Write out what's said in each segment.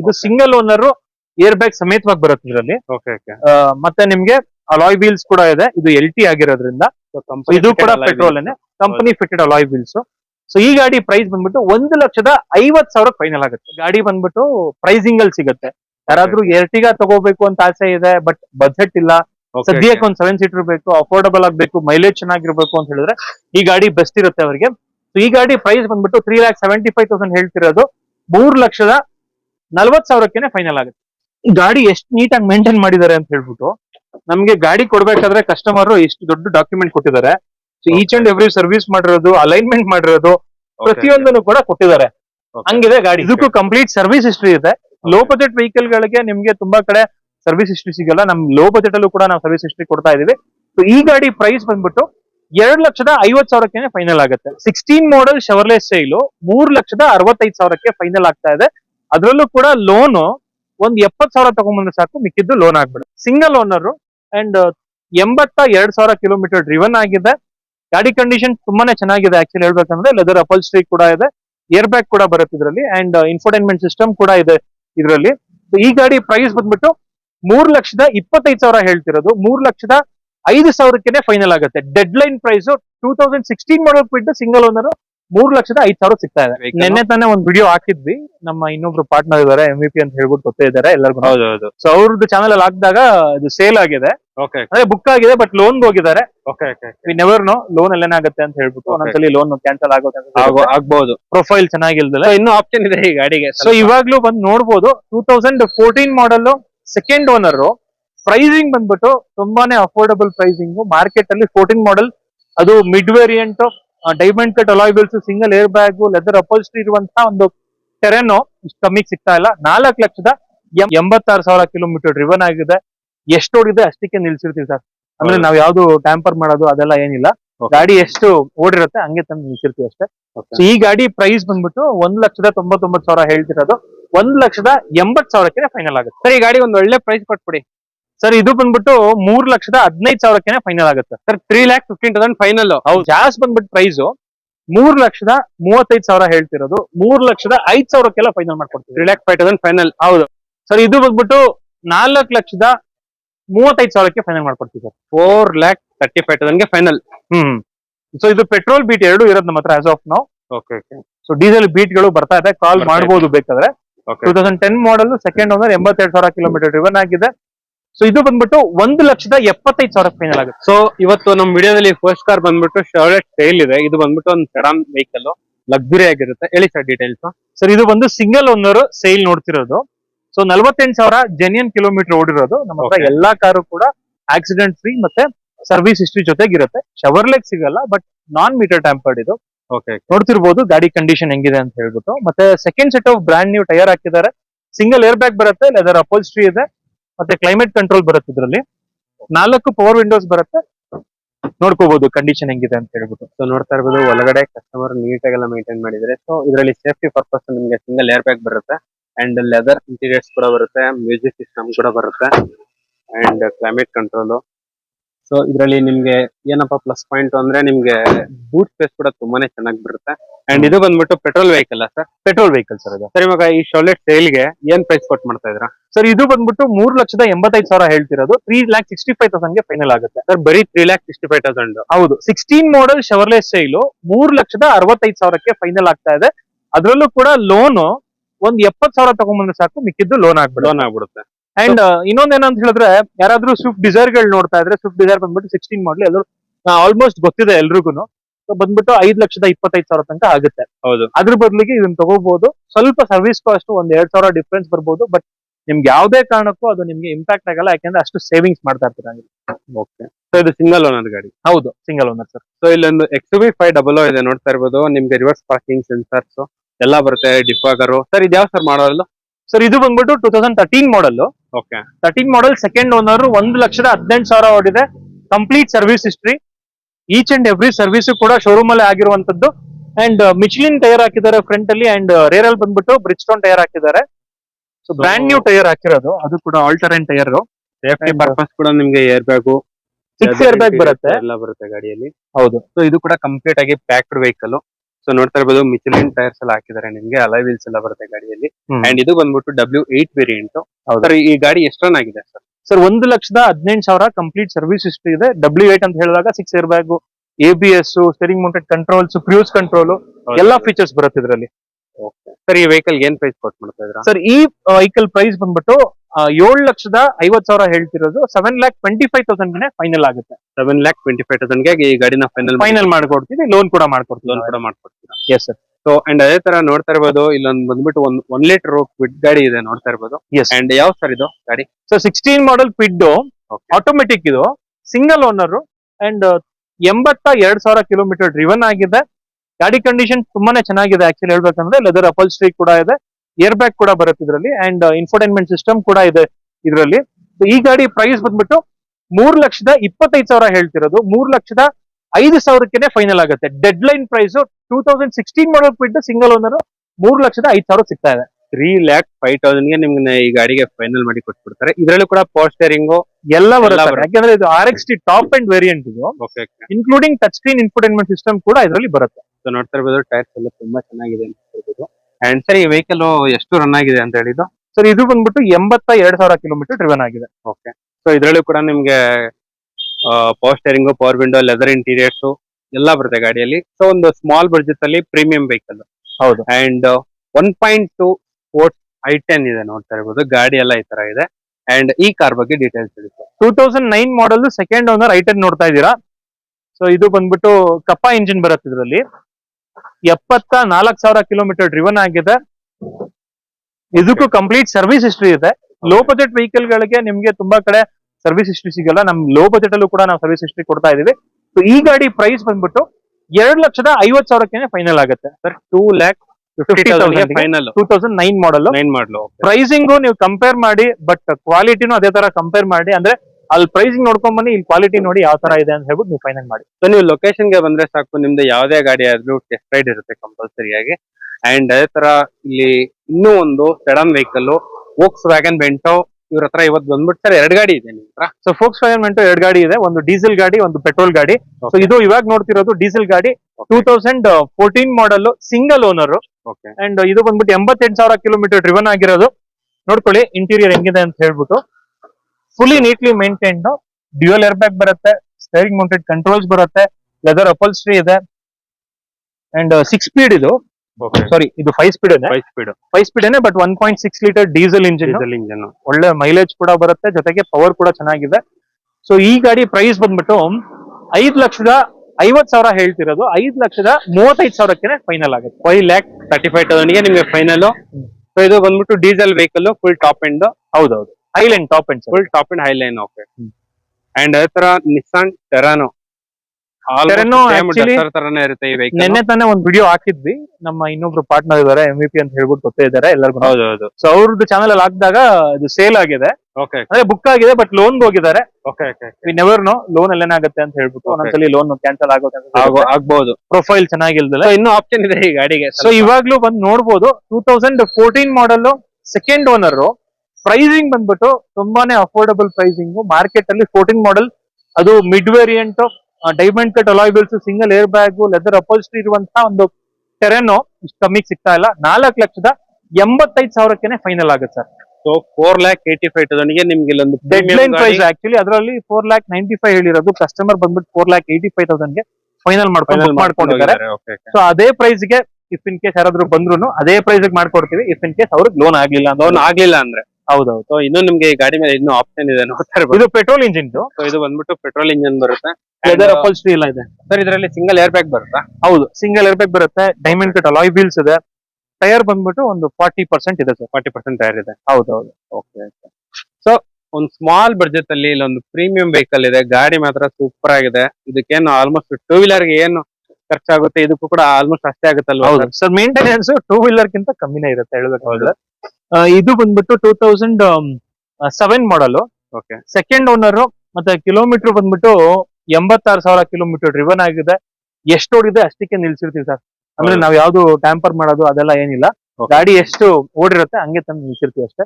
ಇದು single owner air bag ಸಮೇತವಾಗಿ ಬರುತ್ತೆ ಇದರಲ್ಲಿ. ಮತ್ತೆ ನಿಮ್ಗೆ ಅಲಾಯ್ ವೀಲ್ಸ್ ಕೂಡ ಇದೆ. ಇದು ಎಲ್ ಟಿ ಆಗಿರೋದ್ರಿಂದ. ಇದು ಕೂಡ petrol company fitted alloy wheels so ಈ ಗಾಡಿ ಪ್ರೈಸ್ ಬಂದ್ಬಿಟ್ಟು ಒಂದು ಲಕ್ಷದ ಐವತ್ ಸಾವಿರ ಫೈನಲ್ ಆಗುತ್ತೆ. ಗಾಡಿ ಬಂದ್ಬಿಟ್ಟು ಪ್ರೈಸಿಂಗ್ ಅಲ್ಲಿ ಸಿಗುತ್ತೆ. ಯಾರಾದ್ರೂ ಎರ್ಟಿಗಾ ತಗೋಬೇಕು ಅಂತ ಆಸೆ ಇದೆ ಬಟ್ ಬಜೆಟ್ ಇಲ್ಲ. ಸದ್ಯಕ್ಕೆ ಒಂದ್ ಸೆವೆನ್ ಸೀಟರ್ ಬೇಕು ಅಫೋರ್ಡಬಲ್ ಆಗ್ಬೇಕು ಮೈಲೇಜ್ ಚೆನ್ನಾಗಿರ್ಬೇಕು ಅಂತ ಹೇಳಿದ್ರೆ ಈ ಗಾಡಿ ಬೆಸ್ಟ್ ಇರುತ್ತೆ ಅವರಿಗೆ. ಸೊ ಈ ಗಾಡಿ ಪ್ರೈಸ್ ಬಂದ್ಬಿಟ್ಟು three lakh seventy five thousand ಹೇಳ್ತಿರೋದು. ಮೂರ್ ಲಕ್ಷದ ನಲ್ವತ್ ಸಾವಿರಕ್ಕೆ ಫೈನಲ್ ಆಗುತ್ತೆ. ಈ ಗಾಡಿ ಎಷ್ಟು ನೀಟಾಗಿ ಮೇಂಟೈನ್ ಮಾಡಿದ್ದಾರೆ ಅಂತ ಹೇಳ್ಬಿಟ್ಟು ನಮ್ಗೆ ಗಾಡಿ ಕೊಡ್ಬೇಕಾದ್ರೆ ಕಸ್ಟಮರ್ ಎಷ್ಟು ದೊಡ್ಡ ಡಾಕ್ಯುಮೆಂಟ್ ಕೊಟ್ಟಿದ್ದಾರೆ. So each and every service ಮಾಡಿರೋದು ಅಲೈನ್ಮೆಂಟ್ ಮಾಡಿರೋದು ಪ್ರತಿಯೊಂದನ್ನು ಕೂಡ ಕೊಟ್ಟಿದ್ದಾರೆ. ಹಂಗಿದೆ ಗಾಡಿ. ಇದಕ್ಕೂ ಕಂಪ್ಲೀಟ್ ಸರ್ವಿಸ್ ಹಿಸ್ಟ್ರಿ ಇದೆ. ಲೋ ಬಜೆಟ್ ವೆಹಿಕಲ್ ಗಳಿಗೆ ನಿಮ್ಗೆ ತುಂಬಾ ಕಡೆ ಸರ್ವಿಸ್ ಹಿಸ್ಟ್ರಿ ಸಿಗಲ್ಲ. ನಮ್ ಲೋ ಬಜೆಟ್ ಅಲ್ಲೂ ಕೂಡ ನಾವು ಸರ್ವಿಸ್ ಹಿಸ್ಟ್ರಿ ಕೊಡ್ತಾ ಇದೀವಿ ಸೊ ಈ ಗಾಡಿ ಪ್ರೈಸ್ ಬಂದ್ಬಿಟ್ಟು ಎರಡ್ ಲಕ್ಷದ ಐವತ್ ಸಾವಿರಕ್ಕೆ ಫೈನಲ್ ಆಗುತ್ತೆ. ಸಿಕ್ಸ್ಟೀನ್ ಮಾಡೆಲ್ ಶವರ್ಲೆಸ್ ಸ್ಟೈಲು ಮೂರ್ ಲಕ್ಷದ ಅರವತ್ತೈದು ಸಾವಿರಕ್ಕೆ ಫೈನಲ್ ಆಗ್ತಾ ಇದೆ. ಅದರಲ್ಲೂ ಕೂಡ ಲೋನು ಒಂದ್ ಎಪ್ಪತ್ ಸಾವಿರ ತಗೊಂಡ್ಬಂದ್ರೆ ಸಾಕು, ಮಿಕ್ಕಿದ್ದು ಲೋನ್ ಆಗ್ಬಿಡುತ್ತೆ. ಸಿಂಗಲ್ ಓನರ್ ಅಂಡ್ ಎಂಬತ್ತ ಎರಡ್ ಸಾವಿರ ಕಿಲೋಮೀಟರ್ ಡ್ರಿವನ್ ಆಗಿದೆ. ಗಾಡಿ ಕಂಡೀಷನ್ ತುಂಬಾನೇ ಚೆನ್ನಾಗಿದೆ ಆಕ್ಚುಲಿ ಹೇಳ್ಬೇಕಂದ್ರೆ. ಲೆದರ್ ಅಪಲ್ಸ್ಟ್ರಿ ಕೂಡ ಇದೆ ಏರ್ ಬ್ಯಾಗ್ ಕೂಡ ಬರುತ್ತೆ ಇದರಲ್ಲಿ ಅಂಡ್ ಇನ್ಫೋಟೈನ್ಮೆಂಟ್ ಸಿಸ್ಟಮ್ ಕೂಡ ಇದೆ ಇದರಲ್ಲಿ. ಈ ಗಾಡಿ ಪ್ರೈಸ್ ಬಂದ್ಬಿಟ್ಟು ಮೂರ್ ಲಕ್ಷದ ಇಪ್ಪತ್ತೈದು ಸಾವಿರ ಹೇಳ್ತಿರೋದು. ಮೂರ್ ಲಕ್ಷದ ಐದು ಸಾವಿರಕ್ಕೆ ಫೈನಲ್ ಆಗುತ್ತೆ. Deadline price two thousand sixteen model ಬಿಟ್ಟು ಸಿಂಗಲ್ ಓನರ್ ಮೂರ್ ಲಕ್ಷದ ಐದು ಸಾವಿರ ಸಿಗ್ತಾ ಇದೆ. ನಿನ್ನೆ ತಾನೇ ಒಂದು ವಿಡಿಯೋ ಹಾಕಿದ್ವಿ. ನಮ್ಮ ಇನ್ನೊಬ್ರು ಪಾರ್ಟ್ನರ್ ಇದಾರೆ ಎಂ ವಿ ಪಿ ಅಂತ ಹೇಳ್ಬಿಟ್ಟು ಗೊತ್ತೇ ಇದಾರೆ ಎಲ್ಲರಿಗೂ. ಹೌದು ಹೌದು ಸೊ ಅವ್ರದ್ದು ಚಾನಲ್ ಅಲ್ಲಿ ಹಾಕಿದಾಗ ಇದು ಸೇಲ್ ಆಗಿದೆ. ಓಕೆ ಅದೇ ಬುಕ್ ಆಗಿದೆ ಬಟ್ ಲೋನ್ ಹೋಗಿದ್ದಾರೆ. Okay okay we never know loan ಏನಾಗುತ್ತೆ ಅಂತ ಹೇಳ್ಬಿಟ್ಟು ಒಂದೊಂದ್ಸಲಿ ಲೋನ್ ಕ್ಯಾನ್ಸಲ್ ಆಗುತ್ತೆ ಆಗ್ಬಹುದು ಪ್ರೊಫೈಲ್ ಚೆನ್ನಾಗಿಲ್ದಲ್ಲ ಇನ್ನೂ ಆಪ್ಷನ್ ಇದೆ ಈ ಗಾಡಿಗೆ ಸೊ ಇವಾಗ್ಲೂ ಬಂದು ನೋಡ್ಬೋದು two thousand fourteen model second owner pricing ಬಂದ್ಬಿಟ್ಟು ತುಂಬಾನೇ ಅಫೋರ್ಡಬಲ್ ಪ್ರೈಸಿಂಗ್ ಮಾರ್ಕೆಟ್ ಅಲ್ಲಿ ಫೋರ್ಟೀನ್ ಮಾಡಲ್ ಅದು mid variant diamond cut alloy wheels single airbag leather upholstery ಇರುವಂತಹ ಒಂದು ಟೆರೆನೋ ಇಷ್ಟು ಕಮ್ಮಿಗೆ ಸಿಗ್ತಾ ಇಲ್ಲ. ನಾಲ್ಕು ಲಕ್ಷದ ಎಂಬತ್ತಾರು ಸಾವಿರ ಕಿಲೋಮೀಟರ್ ಡ್ರಿವನ್ ಆಗಿದೆ. ಎಷ್ಟು ಓಡಿದೆ ಅಷ್ಟಕ್ಕೆ ನಿಲ್ಸಿರ್ತೀವಿ ಸರ್. ಅಂದ್ರೆ. ನಾವ್ ಯಾವ್ದು ಟ್ಯಾಂಪರ್ ಮಾಡೋದು ಅದೆಲ್ಲ ಏನಿಲ್ಲ. ಗಾಡಿ ಎಷ್ಟು ಓಡಿರುತ್ತೆ ಹಂಗೆ ತಂದು ನಿಲ್ಸಿರ್ತೀವಿ ಅಷ್ಟೇ. ಈ ಗಾಡಿ ಪ್ರೈಸ್ ಬಂದ್ಬಿಟ್ಟು ಒಂದ್ ಲಕ್ಷದ ತೊಂಬತ್ತೊಂಬತ್ತು ಸಾವಿರ ಹೇಳ್ತಿರೋದು. ಒಂದ್ ಲಕ್ಷದ ಎಂಬತ್ ಸಾವಿರಕ್ಕೆ ಫೈನಲ್ ಆಗುತ್ತೆ. ಸರ್ ಈ ಗಾಡಿ ಒಂದ್ ಒಳ್ಳೆ ಪ್ರೈಸ್ ಕೊಟ್ಬಿಡಿ. ಸರ್ ಇದು ಬಂದ್ಬಿಟ್ಟು ಮೂರ್ ಲಕ್ಷದ ಹದಿನೈದು ಸಾವಿರಕ್ಕೆ ಫೈನಲ್ ಆಗುತ್ತೆ. Sir three lakh fifteen thousand final ಹೌದು. ಜಾಸ್ತಿ ಬಂದ್ಬಿಟ್ಟು ಪ್ರೈಸ್ ಮೂರ್ ಲಕ್ಷದ ಮೂವತ್ತೈದು ಸಾವಿರ ಹೇಳ್ತಿರೋದು. ಮೂರ್ ಲಕ್ಷದ ಐದ್ ಸಾವಿರಕ್ಕೆಲ್ಲ ಫೈನಲ್ ಮಾಡ್ಕೊಡ್ತೀವಿ. Three lakh five thousand final ಹೌದು. ಸರ್ ಇದು ಬಂದ್ಬಿಟ್ಟು ನಾಲ್ಕು ಲಕ್ಷದ ಮೂವತ್ತೈದು ಸಾವಿರಕ್ಕೆ ಫೈನಲ್ ಮಾಡ್ಕೊಡ್ತೀವಿ sir four lakh thirty five ತೌಸಂಡ್ಗೆ final ಹ್ಮ್. ಸೊ ಇದು ಪೆಟ್ರೋಲ್ ಬೀಟ್ ಎರಡು ಇರೋದು ನಮ್ಮ ಹತ್ರ ಆಸ್ ಆಫ್ ನಾವು ಓಕೆ ಸೊ ಡೀಸೆಲ್ ಬೀಟ್ಗಳು ಬರ್ತಾ ಇದೆ. ಕಾಲ್ ಮಾಡಬಹುದು ಬೇಕಾದ್ರೆ. Two thousand ten model second owner ಎಂಬತ್ತೆರಡು ಸಾವಿರ ಕಿಲೋಮೀಟರ್ ಡ್ರಿವನ್ ಆಗಿದೆ. ಸೊ ಇದು ಬಂದ್ಬಿಟ್ಟು ಒಂದು ಲಕ್ಷದ ಎಪ್ಪತ್ತೈದು ಸಾವಿರ ಫೈನಲ್ ಆಗುತ್ತೆ. ಸೊ ಇವತ್ತು ನಮ್ಮ ವಿಡಿಯೋದಲ್ಲಿ ಫಸ್ಟ್ ಕಾರ್ ಬಂದ್ಬಿಟ್ಟು ಶರ್ಲೆಟ್ ಸೇಲ್ ಇದೆ. ಇದು ಬಂದ್ಬಿಟ್ಟು ಒಂದು ಸೆಡಾನ್ ವೆಹಿಕಲ್ ಲಕ್ಸುರಿ ಆಗಿರುತ್ತೆ. ಹೇಳಿ ಸರ್ ಡೀಟೇಲ್ಸ್ ಸರ್ ಇದು ಬಂದು ಸಿಂಗಲ್ ಓನರ್ ಸೇಲ್ ನೋಡ್ತಿರೋದು. ಸೊ ನಲ್ವತ್ತೆಂಟು ಸಾವಿರ ಜೆನ್ಯನ್ ಕಿಲೋಮೀಟರ್ ಓಡಿರೋದು. ನಮ್ಮ ಹತ್ರ ಎಲ್ಲಾ ಕಾರು ಕೂಡ ಆಕ್ಸಿಡೆಂಟ್ ಫ್ರೀ ಮತ್ತೆ ಸರ್ವಿಸ್ ಹಿಸ್ಟ್ರಿ ಜೊತೆಗಿರುತ್ತೆ ಶವರ್ಲೆಗ್ ಸಿಗಲ್ಲ ಬಟ್ ನಾನ್ ಮೀಟರ್ ಟ್ಯಾಂಪರ್ಡ್ ಇದು ಓಕೆ ನೋಡ್ತಿರ್ಬೋದು ಗಾಡಿ ಕಂಡೀಷನ್ ಹೆಂಗಿದೆ ಅಂತ ಹೇಳ್ಬಿಟ್ಟು. ಮತ್ತೆ second set of brand new tyre ಹಾಕಿದ್ದಾರೆ. ಸಿಂಗಲ್ ಏರ್ ಬ್ಯಾಗ್ ಬರುತ್ತೆ ಲೆದರ್ ಅಪೋಸ್ಟ್ರಿ ಇದೆ. ಮತ್ತೆ ಕ್ಲೈಮೇಟ್ ಕಂಟ್ರೋಲ್ ಬರುತ್ತೆ ಇದರಲ್ಲಿ. ನಾಲ್ಕು ಪವರ್ ವಿಂಡೋಸ್ ಬರುತ್ತೆ. ನೋಡ್ಕೋಬಹುದು ಕಂಡೀಷನ್ ಹೆಂಗಿದೆ ಅಂತ ಹೇಳ್ಬಿಟ್ಟು. ಸೊ ನೋಡ್ತಾ ಇರ್ಬೋದು, ಒಳಗಡೆ ಕಸ್ಟಮರ್ ನೀಟ್ ಆಗಿ ಎಲ್ಲ ಮೇಂಟೈನ್ ಮಾಡಿದ್ರೆ ಸೊ ಇದರಲ್ಲಿ ಸೇಫ್ಟಿ ಪರ್ಪಸ್ ನಿಮಗೆ ಸಿಂಗಲ್ ಏರ್ ಬ್ಯಾಗ್ ಬರುತ್ತೆ. ಅಂಡ್ ಲೆದರ್ ಇಂಟೀರಿಯರ್ಸ್ ಕೂಡ ಬರುತ್ತೆ ಮ್ಯೂಸಿಕ್ ಸಿಸ್ಟಮ್ ಕೂಡ ಬರುತ್ತೆ. ಅಂಡ್ ಕ್ಲೈಮೇಟ್ ಕಂಟ್ರೋಲ್ ಸೊ ಇದರಲ್ಲಿ ನಿಮ್ಗೆ ಏನಪ್ಪಾ ಪ್ಲಸ್ ಪಾಯಿಂಟ್ ಅಂದ್ರೆ ನಿಮ್ಗೆ ಬೂಟ್ ಸ್ಪೇಸ್ ಕೂಡ ತುಂಬಾನೇ ಚೆನ್ನಾಗಿ ಬರುತ್ತೆ. ಅಂಡ್ ಇದು ಬಂದ್ಬಿಟ್ಟು petrol vehicle sir petrol vehicle sir ಇದು. ಸರಿ ಇವಾಗ ಈ ಶೋಲೆಟ್ ಸೇಲ್ಗೆ ಏನ್ ಪ್ರೈಸ್ ಕೊಟ್ಟು ಮಾಡ್ತಾ ಇದ್ರ ಸರ್ ಇದು ಬಂದ್ಬಿಟ್ಟು ಮೂರ್ ಲಕ್ಷದ ಎಂಬತ್ತೈದು ಸಾವಿರ ಹೇಳ್ತಿರೋದು. ತ್ರೀ ಲ್ಯಾಕ್ ಸಿಕ್ಸ್ಟಿ ಫೈವ್ ತೌಸಂಡ್ಗೆ ಫೈನಲ್ ಆಗುತ್ತೆ. ಸರ್ ಬರೀ three lakh sixty five thousand ಹೌದು. ಸಿಕ್ಸ್ಟೀನ್ ಮಾಡಲ್ ಶವರ್ಲೆ ಸೇಲ್ ಮೂರ್ ಲಕ್ಷದ ಅರವತ್ತೈದು ಸಾವಿರಕ್ಕೆ ಫೈನಲ್ ಆಗ್ತಾ ಇದೆ. ಅದರಲ್ಲೂ ಕೂಡ ಲೋನ್ ಒಂದ್ ಎಪ್ಪತ್ ಸಾವಿರ ತಗೊಂಡ್ಬಂದ್ರೆ ಸಾಕು ಮಿಕ್ಕಿದ್ದು ಲೋನ್ ಆಗ್ಬಿಡುತ್ತೆ. ಲೋನ್ ಆಗ್ಬಿಡುತ್ತೆ. ಅಂಡ್ ಇನ್ನೊಂದೇನಂತ ಹೇಳಿದ್ರೆ ಯಾರಾದ್ರೂ ಸ್ವಿಫ್ಟ್ ಡಿಸೈರ್ಗಳು ನೋಡ್ತಾ ಇದ್ರೆ ಸ್ವಿಫ್ಟ್ ಡಿಸೈರ್ ಬಂದ್ಬಿಟ್ಟು ಸಿಕ್ಸ್ಟೀನ್ ಮಾಡ್ಲಿ ಎಲ್ಲರೂ ಆಲ್ಮೋಸ್ಟ್ ಗೊತ್ತಿದೆ ಎಲ್ರಿಗೂ ಸೊ ಬಂದ್ಬಿಟ್ಟು ಐದ್ ಲಕ್ಷದ ಇಪ್ಪತ್ತೈದು ಸಾವಿರ ತನಕ ಆಗುತ್ತೆ. ಹೌದು. ಅದ್ರ ಬದಲಿಗೆ ಇದನ್ನ ತಗೋಬಹುದು ಸ್ವಲ್ಪ ಸರ್ವಿಸ್ ಕಾಸ್ಟ್ ಒಂದ್ ಎರಡ್ ಸಾವಿರ ಡಿಫ್ರೆನ್ಸ್ ಬರ್ಬೋದು ಬಟ್ ನಿಮ್ಗೆ ಯಾವ್ದೇ ಕಾರಣಕ್ಕೂ ಅದು ನಿಮ್ಗೆ ಇಂಪ್ಯಾಕ್ಟ್ ಆಗಲ್ಲ ಯಾಕಂದ್ರೆ ಅಷ್ಟು ಸೇವಿಂಗ್ಸ್ ಮಾಡ್ತಾ ಇರ್ತೀರಾ ಓಕೆ ಸೊ ಇದು ಸಿಂಗಲ್ ಓನರ್ ಗಾಡಿ? ಹೌದು ಸಿಂಗಲ್ ಓನರ್ ಸರ್ ಸೊ ಇಲ್ಲೊಂದು ಎಕ್ಸ್ ಬಿ ಫೈವ್ ಡಬಲ್ ಇದೆ ನೋಡ್ತಾ ಇರ್ಬೋದು. ನಿಮ್ಗೆ ರಿವರ್ಸ್ ಪಾರ್ಕಿಂಗ್ ಸೆನ್ಸರ್ಸ್ ಎಲ್ಲ ಬರುತ್ತೆ ಡಿಫಾಗರು ಸರ್ ಇದು ಯಾವ ಸರ್ ಮಾಡೋದಲ್ಲ ಸರ್ ಇದು ಬಂದ್ಬಿಟ್ಟು two thousand thirteen model okay thirteen model second owner ಒಂದು ಲಕ್ಷದ ಹದಿನೆಂಟು ಸಾವಿರ ಓಡಿದೆ. Complete service history each and every service ಕೂಡ ಶೋರೂಮ್ ಅಲ್ಲಿ ಆಗಿರುವಂತದ್ದು ಅಂಡ್ ಮಿಚ್ಲಿನ್ ಟೈರ್ ಹಾಕಿದ್ದಾರೆ ಫ್ರಂಟ್ ಅಲ್ಲಿ ಅಂಡ್ ರೇರ್ ಅಲ್ಲಿ ಬಂದ್ಬಿಟ್ಟು ಬ್ರಿಡ್ಸ್ಟೋನ್ ಟೈರ್ ಹಾಕಿದ್ದಾರೆ. ಸೊ ಬ್ರ್ಯಾಂಡ್ ನ್ಯೂ ಟೈರ್ ಹಾಕಿರೋದು. ಅದು ಕೂಡ all terrain tyre safety purpose ಕೂಡ ನಿಮ್ಗೆ air bag six air bag ಬರುತ್ತೆ. ಎಲ್ಲ ಬರುತ್ತೆ ಗಾಡಿಯಲ್ಲಿ. ಹೌದು. ಸೊ ಇದು ಕೂಡ ಕಂಪ್ಲೀಟ್ ಆಗಿ ಪ್ಯಾಕ್ಡ್ ವೆಹಿಕಲ್ ಸೊ ನೋಡ್ತಾ ಇರ್ಬೋದು ಮಿಚಲಿನ್ ಟೈರ್ಸ್ ಎಲ್ಲ ಹಾಕಿದ್ದಾರೆ. ನಿಮ್ಗೆ ಅಲೈ ವೀಲ್ಸ್ ಎಲ್ಲ ಬರುತ್ತೆ ಗಾಡಿಯಲ್ಲಿ. ಅಂಡ್ ಇದು ಬಂದ್ಬಿಟ್ಟು ಡಬ್ಲ್ಯೂ ಏಟ್ ವೇರಿಯಂಟ್ ಸರ್ ಈ ಗಾಡಿ ಎಷ್ಟು ರನ್ ಆಗಿದೆ ಸರ್ ಸರ್ ಒಂದು ಲಕ್ಷದ ಹದಿನೆಂಟು ಸಾವಿರ ಕಂಪ್ಲೀಟ್ ಸರ್ವಿಸ್ ಇಷ್ಟು ಇದೆ. ಡಬ್ಲ್ಯೂ ಏಟ್ ಅಂತ ಹೇಳಿದಾಗ six airbag A B S steering mounted controls cruise control ಎಲ್ಲಾ ಫೀಚರ್ಸ್ ಬರುತ್ತೆ ಇದರಲ್ಲಿ. ಸರ್ ಈ ವೆಹಿಕಲ್ ಏನ್ ಪ್ರೈಸ್ ಕೊಟ್ ಮಾಡ್ತಾ ಇದ್ರ ಸರ್ ಈ ವೆಹಿಕಲ್ ಪ್ರೈಸ್ ಬಂದ್ಬಿಟ್ಟು ಏಳು ಲಕ್ಷದ ಐವತ್ ಸಾವಿರ ಹೇಳ್ತಿರೋದು seven lakh twenty five thousand final ಆಗುತ್ತೆ. ಸೆವೆನ್ ಲ್ಯಾಕ್ ಟ್ವೆಂಟಿ ಫೈವ್ ತೌಸಂಡ್ಗೆ ಈ ಗಾಡಿನ ಫೈನಲ್ ಫೈನಲ್ ಮಾಡ್ಕೊಡ್ತೀವಿ ಲೋನ್ ಕೂಡ ಮಾಡ್ಕೊಡ್ತೀವಿ. ಲೋನ್ ಕೂಡ ಮಾಡ್ಕೊಡ್ತೀರಾ? ಎಸ್ ಸರ್ ಸೊ ಅಂಡ್ ಅದೇ ತರ ನೋಡ್ತಾ ಇರ್ಬೋದು ಇಲ್ಲೊಂದು ಬಂದ್ಬಿಟ್ಟು ಒಂದ್ ಒನ್ ಲೀಟರ್ ಕ್ವಿಡ್ ಗಾಡಿ ಇದೆ ನೋಡ್ತಾ ಇರ್ಬೋದು. ಅಂಡ್ ಯಾವ ಸರ್ ಇದು ಗಾಡಿ? So sixteen model Kwid. Automatic ಇದು ಸಿಂಗಲ್ ಓನರ್ ಅಂಡ್ ಎಂಬತ್ತ ಎರಡ್ ಸಾವಿರ ಕಿಲೋಮೀಟರ್ ಡ್ರಿವನ್ ಆಗಿದೆ. ಗಾಡಿ ಕಂಡೀಷನ್ ತುಂಬಾನೇ ಚೆನ್ನಾಗಿದೆ ಆಕ್ಚುಲಿ ಹೇಳ್ಬೇಕಂದ್ರೆ. ಲೆದರ್ ಅಪಲ್ಸ್ಟ್ರಿ ಕೂಡ ಇದೆ. ಏರ್ ಬ್ಯಾಗ್ ಕೂಡ ಬರುತ್ತೆ ಇದರಲ್ಲಿ ಅಂಡ್ ಇನ್ಫೋಟೈನ್ಮೆಂಟ್ ಸಿಸ್ಟಮ್ ಕೂಡ ಇದೆ ಇದರಲ್ಲಿ. ಈ ಗಾಡಿ ಪ್ರೈಸ್ ಬಂದ್ಬಿಟ್ಟು ಮೂರ್ ಲಕ್ಷದ ಇಪ್ಪತ್ತೈದು ಸಾವಿರ ಹೇಳ್ತಿರೋದು. ಮೂರ್ ಲಕ್ಷದ ಐದು ಸಾವಿರಕ್ಕೆ ಫೈನಲ್ ಆಗುತ್ತೆ. Deadline price two thousand sixteen model ಬಿಟ್ಟು ಸಿಂಗಲ್ ಓನರ್ ಮೂರ್ ಲಕ್ಷದ ಐದು ಸಾವಿರ ಸಿಗ್ತಾ ಇದೆ. ತ್ರೀ ಲ್ಯಾಕ್ ಫೈವ್ ತೌಸಂಡ್ಗೆ ನಿಮ್ಗೆ ಈ ಗಾಡಿಗೆ ಫೈನಲ್ ಮಾಡಿ ಕೊಟ್ಬಿಡ್ತಾರೆ. ಇದರಲ್ಲೂ ಕೂಡ ಪವರ್ ಸ್ಟೇರಿಂಗು ಎಲ್ಲ. ಯಾಕಂದ್ರೆ ಇದು R X T top end variant ಇದು. Including touch screen infotainment system ಕೂಡ ಇದರಲ್ಲಿ ಬರುತ್ತೆ. ಸೊ ನೋಡ್ತಾ ಇರ್ಬೋದು ಟೈರ್ಸ್ ಎಲ್ಲ ತುಂಬಾ ಚೆನ್ನಾಗಿದೆ ಅಂತ ಹೇಳ್ಬೋದು ಅಂಡ್ ಸರ್ ಈ ವೆಹಿಕಲ್ ಎಷ್ಟು ರನ್ ಆಗಿದೆ ಅಂತ ಹೇಳಿದ್ದು? ಸರ್ ಇದು ಬಂದ್ಬಿಟ್ಟು ಎಂಬತ್ತ ಎರಡ್ ಸಾವಿರ ಕಿಲೋಮೀಟರ್ ಡ್ರಿವನ್ ಆಗಿದೆ. ಓಕೆ ಸೊ ಇದರಲ್ಲಿ ಕೂಡ ನಿಮ್ಗೆ power steering power window leather interiors ಎಲ್ಲ ಬರುತ್ತೆ ಗಾಡಿಯಲ್ಲಿ. ಸೊ ಒಂದು ಸ್ಮಾಲ್ ಬಡ್ಜೆಟ್ ಅಲ್ಲಿ ಪ್ರೀಮಿಯಂ ವೆಹಿಕಲ್ ಹೌದು. And one point two sports i ten ಇದೆ ನೋಡ್ತಾ ಇರ್ಬೋದು. ಗಾಡಿ ಎಲ್ಲ ಈ ತರ ಇದೆ. ಅಂಡ್ ಈ ಕಾರ್ ಬಗ್ಗೆ ಡೀಟೇಲ್ಸ್ ಇರುತ್ತೆ two thousand nine model second owner i ten ನೋಡ್ತಾ ಇದ್ದೀರಾ? ಸೊ ಇದು ಬಂದ್ಬಿಟ್ಟು ಕಪ್ಪ ಇಂಜಿನ್ ಬರುತ್ತೆ ಇದರಲ್ಲಿ. ಎಪ್ಪತ್ತ ನಾಲ್ಕು ಸಾವಿರ ಕಿಲೋಮೀಟರ್ ಡ್ರಿವನ್ ಆಗಿದೆ. ಇದಕ್ಕೂ ಕಂಪ್ಲೀಟ್ ಸರ್ವಿಸ್ ಹಿಸ್ಟ್ರಿ ಇದೆ. ಲೋ ಬಜೆಟ್ ವೆಹಿಕಲ್ ಗಳಿಗೆ ನಿಮ್ಗೆ ತುಂಬಾ ಕಡೆ ಸರ್ವಿಸ್ ಹಿಸ್ಟ್ರಿ ಸಿಗಲ್ಲ. ನಮ್ ಲೋ ಬಜೆಟ್ ಅಲ್ಲೂ ಕೂಡ ನಾವು ಸರ್ವಿಸ್ ಹಿಸ್ಟ್ರಿ ಕೊಡ್ತಾ ಇದೀವಿ ಸೊ ಈ ಗಾಡಿ ಪ್ರೈಸ್ ಬಂದ್ಬಿಟ್ಟು ಎರಡ್ ಲಕ್ಷದ ಐವತ್ ಸಾವಿರಕ್ಕೆ ಫೈನಲ್ ಆಗುತ್ತೆ. Sir two lakh final two thousand nine model nine model pricing ನೀವು ಕಂಪೇರ್ ಮಾಡಿ ಬಟ್ ಕ್ವಾಲಿಟಿನೂ ಅದೇ ತರ ಕಂಪೇರ್ ಮಾಡಿ. ಅಂದ್ರೆ ಅಲ್ಲಿ ಪ್ರೈಸಿಂಗ್ ನೋಡ್ಕೊಂಡ್ ಬನ್ನಿ ಇಲ್ಲಿ ಕ್ವಾಲಿಟಿ ನೋಡಿ ಯಾವ ತರ ಇದೆ ಅಂತ ಹೇಳ್ಬಿಟ್ಟು ನೀವು ಫೈನಲ್ ಮಾಡಿ. ಸೊ ನೀವು ಲೊಕೇಶನ್ಗೆ ಬಂದ್ರೆ ಸಾಕು ನಿಮ್ದು ಯಾವ್ದೇ ಗಾಡಿ ಆದ್ರೂ ಟೆಸ್ಟ್ ರೈಡ್ ಇರುತ್ತೆ ಕಂಪಲ್ಸರಿ ಆಗಿ. ಅಂಡ್ ಅದೇ ತರ ಇಲ್ಲಿ ಇನ್ನೂ ಒಂದು sedan vehicle Volkswagen Vento ಇವ್ರ ಹತ್ರ ಇವತ್ತು ಬಂದ್ಬಿಟ್ಟು ಸರ್ ಎರಡು ಗಾಡಿ ಇದೆ ನಿಮ್ ಹತ್ರ. ಸೊ ಫೋಕ್ಸ್ ವ್ಯಾಗನ್ ಎರಡು ಗಾಡಿ ಇದೆ ಒಂದು ಡೀಸೆಲ್ ಗಾಡಿ ಒಂದು ಪೆಟ್ರೋಲ್ ಗಾಡಿ. ಸೊ ಇದು ಇವಾಗ ನೋಡ್ತಿರೋದು ಡೀಸೆಲ್ ಗಾಡಿ two thousand fourteen model single owner okay and ಇದು ಬಂದ್ಬಿಟ್ಟು ಎಂಬತ್ತೆಂಟು ಸಾವಿರ ಕಿಲೋಮೀಟರ್ ಡ್ರಿವನ್ ಆಗಿರೋದು. ನೋಡ್ಕೊಳ್ಳಿ ಇಂಟೀರಿಯರ್ ಹೆಂಗಿದೆ ಅಂತ ಹೇಳ್ಬಿಟ್ಟು. Fully neatly maintained dual airbag ಬರುತ್ತೆ ಸ್ಟೈರಿಂಗ್ ಮೌಂಟೆಡ್ ಕಂಟ್ರೋಲ್ಸ್ ಬರುತ್ತೆ ಲೆದರ್ ಅಪಲ್ಸ್ಟ್ರಿ ಇದೆ ಅಂಡ್ ಸಿಕ್ಸ್ ಸ್ಪೀಡ್ ಇದು. ಸಾರಿ ಇದು five speed five speed five speed ಏನೇ but one point six litre diesel engine diesel engine ಒಳ್ಳೆ ಮೈಲೇಜ್ ಕೂಡ ಬರುತ್ತೆ ಜೊತೆಗೆ ಪವರ್ ಕೂಡ ಚೆನ್ನಾಗಿದೆ. ಸೊ ಈ ಗಾಡಿ ಪ್ರೈಸ್ ಬಂದ್ಬಿಟ್ಟು ಐದು ಲಕ್ಷದ ಐವತ್ ಸಾವಿರ ಹೇಳ್ತಿರೋದು. ಐದು ಲಕ್ಷದ ಮೂವತ್ತೈದು ಸಾವಿರಕ್ಕೆ ಫೈನಲ್ ಆಗುತ್ತೆ. ಫೈವ್ ಲ್ಯಾಕ್ ತರ್ಟಿ ಫೈವ್ ತೌಸಂಡ್ಗೆ ನಿಮಗೆ ಫೈನಲ್ ಸೊ ಇದು ಬಂದ್ಬಿಟ್ಟು diesel vehicle full top end ಹೌದೌದು. High end top and full top and Highline okay and ಅದೇ ತರ ನಿಸ್ಸಾನ್ ಟೆರಾನೋ Terrano actually ತರನೇ ಇರುತ್ತೆ ಈ ವೆಹಿಕಲ್ ನಿನ್ನೆ ತಾನೇ ಒಂದ್ ವಿಡಿಯೋ ಹಾಕಿದ್ವಿ. ನಮ್ಮ ಇನ್ನೊಬ್ರು ಪಾರ್ಟ್ನರ್ ಇದಾರೆ ಎಂ ವಿ ಪಿ ಅಂತ ಹೇಳ್ಬಿಟ್ಟು ಗೊತ್ತೇ ಇದಾರೆ ಎಲ್ಲರಿಗೂ. ಹೌದು ಹೌದು ಸೊ ಅವ್ರದ್ದು ಚಾನಲ್ ಅಲ್ಲಿ ಹಾಕಿದಾಗ ಇದು ಸೇಲ್ ಆಗಿದೆ. ಓಕೆ ಅಂದ್ರೆ ಬುಕ್ ಆಗಿದೆ ಬಟ್ ಲೋನ್ ಹೋಗಿದ್ದಾರೆ. Okay okay we never know loan ಎಲ್ಲೇನಾಗುತ್ತೆ ಅಂತ ಹೇಳ್ಬಿಟ್ಟು ಒಂದೊಂದ್ಸಲಿ ಲೋನ್ ಕ್ಯಾನ್ಸಲ್ ಆಗುತ್ತೆ ಆಗ್ಬಹುದು ಪ್ರೊಫೈಲ್ ಚೆನ್ನಾಗಿಲ್ದಲ್ಲ ಇನ್ನೂ ಆಪ್ಷನ್ ಇದೆ ಈ ಗಾಡಿಗೆ. ಸೊ ಇವಾಗ್ಲೂ ಬಂದ್ ನೋಡ್ಬೋದು two thousand fourteen model second owner pricing ಬಂದ್ಬಿಟ್ಟು ತುಂಬಾನೇ ಅಫೋರ್ಡಬಲ್ ಪ್ರೈಸಿಂಗ್ ಮಾರ್ಕೆಟ್ ಅಲ್ಲಿ ಫೋರ್ಟೀನ್ ಮಾಡೆಲ್ ಅದು mid variant diamond cut alloy wheels single airbag leather upholstery ಇರುವಂತಹ ಒಂದು ಟೆರೆನೋ ಇಷ್ಟು ಕಮ್ಮಿಗೆ ಸಿಗ್ತಾ ಇಲ್ಲ. ನಾಲ್ಕು ಲಕ್ಷದ ಎಂಬತ್ತೈದು ಸಾವಿರಕ್ಕೆ ಫೈನಲ್ ಆಗುತ್ತೆ sir. So four lakh eighty five ತೌಸಂಡ್ಗೆ ನಿಮ್ಗೆ ಇಲ್ಲೊಂದು ಡೆಡ್ ಲೈನ್ ಪ್ರೈಸ್ ಆಕ್ಚುಲಿ ಅದರಲ್ಲಿ ಫೋರ್ ಲ್ಯಾಕ್ ನೈಂಟಿ ಫೈವ್ ಹೇಳಿರೋದು. ಕಸ್ಟಮರ್ ಬಂದ್ಬಿಟ್ಟು ಫೋರ್ ಲ್ಯಾಕ್ ಏಯ್ಟಿ ಫೈವ್ ತೌಸಂಡ್ಗೆ ಫೈನಲ್ ಮಾಡ್ಕೊಂಡು ಮಾಡ್ಕೊಂಡಿದ್ದಾರೆ. ಸೊ ಅದೇ ಪ್ರೈಸ್ಗೆ ಇಫ್ ಇನ್ ಕೇಸ್ ಯಾರಾದ್ರೂ ಬಂದ್ರು ಅದೇ ಪ್ರೈಸ್ ಮಾಡ್ಕೊಡ್ತೀವಿ. ಇಫ್ ಇನ್ ಕೇಸ್ ಅವ್ರಿಗೆ ಲೋನ್ ಆಗ್ಲಿಲ್ಲ ಲೋನ್ ಆಗ್ಲಿಲ್ಲ ಅಂದ್ರೆ. ಹೌದೌದು. ಸೊ ಇನ್ನು ನಿಮ್ಗೆ ಈ ಗಾಡಿ ಮೇಲೆ ಇನ್ನೂ ಆಪ್ಷನ್ ಇದೆ ನೋಡ್ತಾ ಇರ್ಬೋದು ಇದು ಪೆಟ್ರೋಲ್ ಇಂಜಿನ್ ಸೊ ಇದು ಬಂದ್ಬಿಟ್ಟು ಪೆಟ್ರೋಲ್ ಇಂಜಿನ್ ಬರುತ್ತೆ. ಲೆದರ್ ಅಪಲ್ಸ್ಟ್ರಿ ಎಲ್ಲ ಇದೆ. ಸರ್ ಇದರಲ್ಲಿ ಸಿಂಗಲ್ ಏರ್ ಬ್ಯಾಗ್ ಬರುತ್ತಾ? ಹೌದು ಸಿಂಗಲ್ ಏರ್ ಬ್ಯಾಗ್ ಬರುತ್ತೆ. ಡೈಮಂಡ್ ಕಟ್ ಅಲಾಯ್ ವೀಲ್ಸ್ ಇದೆ. ಟೈರ್ ಬಂದ್ಬಿಟ್ಟು ಒಂದು ಫಾರ್ಟಿ ಪರ್ಸೆಂಟ್ ಇದೆ ಸರ್ ಫಾರ್ಟಿ ಪರ್ಸೆಂಟ್ ಟೈರ್ ಇದೆ. ಹೌದೌದು. ಓಕೆ ಸೊ ಒಂದು ಸ್ಮಾಲ್ ಬಡ್ಜೆಟ್ ಅಲ್ಲಿ ಇಲ್ಲೊಂದು ಪ್ರೀಮಿಯಂ ವೆಹಿಕಲ್ ಇದೆ. ಗಾಡಿ ಮಾತ್ರ ಸೂಪರ್ ಆಗಿದೆ. ಇದಕ್ಕೇನು ಆಲ್ಮೋಸ್ಟ್ ಟೂ ವೀಲರ್ಗೆ ಏನು ಖರ್ಚಾಗುತ್ತೆ? ಇದಕ್ಕೂ ಕೂಡ ಆಲ್ಮೋಸ್ಟ್ ಅಷ್ಟೇ ಆಗುತ್ತಲ್ವಾ ಹೌದು. ಸರ್ ಮೇಂಟೆನೆನ್ಸ್ ಟೂ ವೀಲರ್ ಗಿಂತ ಕಮ್ಮಿನೇ ಇರುತ್ತೆ ಹೇಳ್ಬೇಕು ಇದು ಬಂದ್ಬಿಟ್ಟು two thousand seven model okay second owner ಮತ್ತೆ ಕಿಲೋಮೀಟರ್ ಬಂದ್ಬಿಟ್ಟು ಎಂಬತ್ತಾರು ಸಾವಿರ ಕಿಲೋಮೀಟರ್ ಡ್ರಿವನ್ ಆಗಿದೆ. ಎಷ್ಟು ಓಡಿದೆ ಅಷ್ಟಕ್ಕೆ ನಿಲ್ಸಿರ್ತೀವಿ ಸರ್ ಅಂದ್ರೆ. ನಾವ್ ಯಾವ್ದು ಟ್ಯಾಂಪರ್ ಮಾಡೋದು ಅದೆಲ್ಲ ಏನಿಲ್ಲ. ಗಾಡಿ ಎಷ್ಟು ಓಡಿರುತ್ತೆ ಹಂಗೆ ತಂದು ನಿಲ್ಸಿರ್ತೀವಿ ಅಷ್ಟೇ.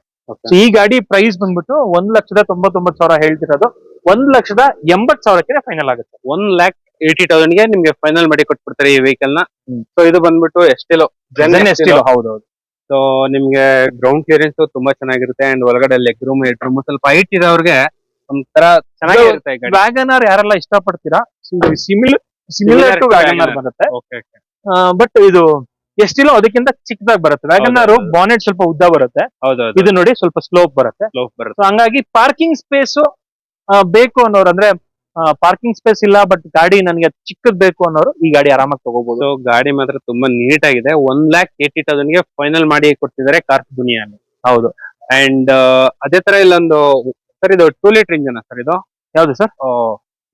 ಈ ಗಾಡಿ ಪ್ರೈಸ್ ಬಂದ್ಬಿಟ್ಟು ಒಂದ್ ಲಕ್ಷದ ತೊಂಬತ್ತೊಂಬತ್ತು ಸಾವಿರ ಹೇಳ್ತಿರೋದು. ಒಂದ್ ಲಕ್ಷದ ಎಂಬತ್ ಸಾವಿರಕ್ಕೆ ಫೈನಲ್ ಆಗುತ್ತೆ. ಒನ್ ಲ್ಯಾಕ್ ಏಯ್ಟಿ ತೌಸಂಡ್ಗೆ ನಿಮ್ಗೆ ಫೈನಲ್ ಮಾಡಿ ಕೊಟ್ಬಿಡ್ತಾರೆ ಈ ವೆಹಿಕಲ್ನ. ಸೊ ಇದು ಬಂದ್ಬಿಟ್ಟು ಎಸ್ಟಿಲೋ ಹೌದೌದು. ಸೊ ನಿಮ್ಗೆ ಗ್ರೌಂಡ್ ಕ್ಲಿಯರೆನ್ಸ್ ತುಂಬಾ ಚೆನ್ನಾಗಿರುತ್ತೆ ಅಂಡ್ ಒಳಗಡೆ ಲೆಗ್ ರೂಮ್ ಹೆಡ್ ರೂಮ್ ಸ್ವಲ್ಪ ಹೈಟ್ ಇರೋರ್ಗೆ ಒಂಥರ ಚೆನ್ನಾಗಿರುತ್ತೆ ಈ ಗಾಡಿ. ವ್ಯಾಗನ್ ಆರ್ ಯಾರೆಲ್ಲ ಇಷ್ಟಪಡ್ತೀರಾ? Similar similar to Wagon R ಬರುತ್ತೆ. ಓಕೆ ಓಕೆ ಬಟ್ ಇದು ಎಷ್ಟಿಲ್ಲ ಅದಕ್ಕಿಂತ ಚಿಕ್ಕದಾಗಿ ಬರುತ್ತೆ. ವ್ಯಾಗನ್ ಆರ್ ಹೌದೌದು. ಬಾನೆಟ್ ಸ್ವಲ್ಪ ಉದ್ದ ಬರುತ್ತೆ. ಹೌದೌದು ಇದು ನೋಡಿ ಸ್ವಲ್ಪ ಸ್ಲೋಪ್ ಬರುತ್ತೆ. ಸ್ಲೋಪ್ ಬರುತ್ತೆ. ಸೊ ಹಂಗಾಗಿ ಪಾರ್ಕಿಂಗ್ ಸ್ಪೇಸ್ ಬೇಕು ಅನ್ನೋರು ಅಂದ್ರೆ ಪಾರ್ಕಿಂಗ್ ಸ್ಪೇಸ್ ಇಲ್ಲ ಬಟ್ ಗಾಡಿ ನನಗೆ ಚಿಕ್ಕದ್ ಬೇಕು ಅನ್ನೋರು ಈ ಗಾಡಿ ಆರಾಮಾಗಿ ತಗೋಬಹುದು ಗಾಡಿ ಮಾತ್ರ ತುಂಬಾ ನೀಟ್ ಆಗಿದೆ. ಒನ್ ಲ್ಯಾಕ್ ಏಟಿ ತೌಸಂಡ್ಗೆ ಫೈನಲ್ ಮಾಡಿ ಕೊಡ್ತಿದ್ದಾರೆ ಕಾರ್ ದುನಿಯಾ ಹೌದು. ಅಂಡ್ ಅದೇ ತರ ಇಲ್ಲೊಂದು ಸರ್ ಇದು ಟೂ ಲೀಟರ್ ಇಂಜಿನ್ ಸರ್ ಇದು? ಯಾವ್ದು ಸರ್?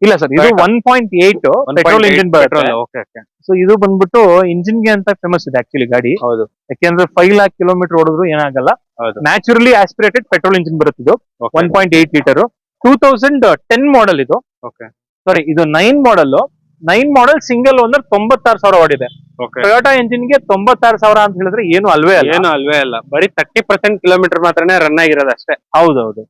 ಇಲ್ಲ ಸರ್ ಇದು. One point eight petrol engine petrol okay okay so ಇದು ಬಂದ್ಬಿಟ್ಟು ಇಂಜಿನ್ಗೆ ಅಂತ ಫೇಮಸ್ ಇದೆ ಆಕ್ಚುಲಿ ಗಾಡಿ. ಹೌದು. ಯಾಕೆಂದ್ರೆ ಫೈವ್ ಲ್ಯಾಕ್ ಕಿಲೋಮೀಟರ್ ಓಡಿದ್ರು ಏನಾಗಲ್ಲ. ಹೌದು. ನ್ಯಾಚುರಲಿ ಆಸ್ಪಿರೇಟೆಡ್ ಪೆಟ್ರೋಲ್ ಇಂಜಿನ್ ಬರುತ್ತಿದ್ದು. One point eight litre two thousand ten model ಇದು. Okay. ಸಾರಿ ಇದು nine model nine model single ಒಂದ್ರೆ ತೊಂಬತ್ತಾರು ಸಾವಿರ ಓಡಿದೆ. ಓಕೆ ಟೊಯೋಟಾ ಎಂಜಿನ್ಗೆ ತೊಂಬತ್ತಾರು ಸಾವಿರ ಅಂತ ಹೇಳಿದ್ರೆ ಏನು ಅಲ್ವೇ ಅಲ್ಲ. ಏನು ಅಲ್ವೇ ಅಲ್ಲ. ಬರೀ ತರ್ಟಿ ಪರ್ಸೆಂಟ್ ಕಿಲೋಮೀಟರ್ ಮಾತ್ರನೇ ರನ್ ಆಗಿರೋದು ಅಷ್ಟೇ. ಹೌದೌದು.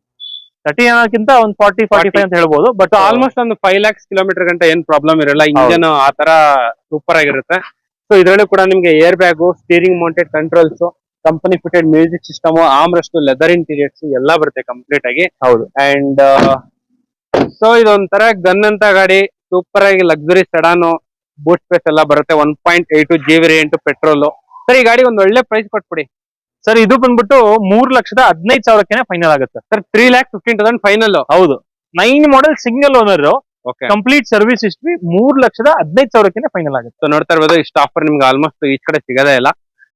ತರ್ಟಿ ಅನ್ನೋಕ್ಕಿಂತ ಒಂದು ಫಾರ್ಟಿ ಫಾರ್ಟಿ ಫೈವ್ ಅಂತ ಹೇಳ್ಬೋದು ಬಟ್ ಆಲ್ಮೋಸ್ಟ್ ಒಂದು ಫೈವ್ ಲ್ಯಾಕ್ಸ್ ಕಿಲೋಮೀಟರ್ ಗಂಟೆ ಏನ್ ಪ್ರಾಬ್ಲಮ್ ಇರಲ್ಲ. ಇಂಜನ್ ಆ ತರ ಸೂಪರ್ ಆಗಿರುತ್ತೆ. ಸೊ ಇದರಲ್ಲೂ ಕೂಡ ನಿಮ್ಗೆ airbag steering mounted controls company fitted music system ಆಮ್ರಷ್ಟು leather interiors ಎಲ್ಲ ಬರುತ್ತೆ ಕಂಪ್ಲೀಟ್ ಆಗಿ. ಹೌದು. ಅಂಡ್ ಸೊ ಇದೊಂಥರ ಗನ್ ಅಂತ ಗಾಡಿ ಸೂಪರ್ ಆಗಿ ಲಕ್ಸುರಿ ಸಡಾನು ಬೂಟ್ ಸ್ಪೇಸ್ ಎಲ್ಲ ಬರುತ್ತೆ. One point eight G variant petrol sir ಈ ಗಾಡಿ ಒಂದ್ ಒಳ್ಳೆ ಪ್ರೈಸ್ ಕೊಟ್ಬಿಡಿ. ಸರ್ ಇದು ಬಂದ್ಬಿಟ್ಟು ಮೂರ್ ಲಕ್ಷದ ಹದಿನೈದು ಸಾವಿರಕ್ಕೆ ಫೈನಲ್ ಆಗುತ್ತೆ. Sir three lakh fifteen thousand final ಹೌದು. Nine model single owner okay complete service history ಮೂರ್ ಲಕ್ಷದ ಹದಿನೈದು ಸಾವಿರಕ್ಕೆ ಫೈನಲ್ ಆಗುತ್ತೆ. ನೋಡ್ತಾ ಇರ್ಬೋದು ಇಷ್ಟು ಆಫರ್ ನಿಮ್ಗೆ ಆಲ್ಮೋಸ್ಟ್ ಈ ಕಡೆ ಸಿಗದೇ ಇಲ್ಲ.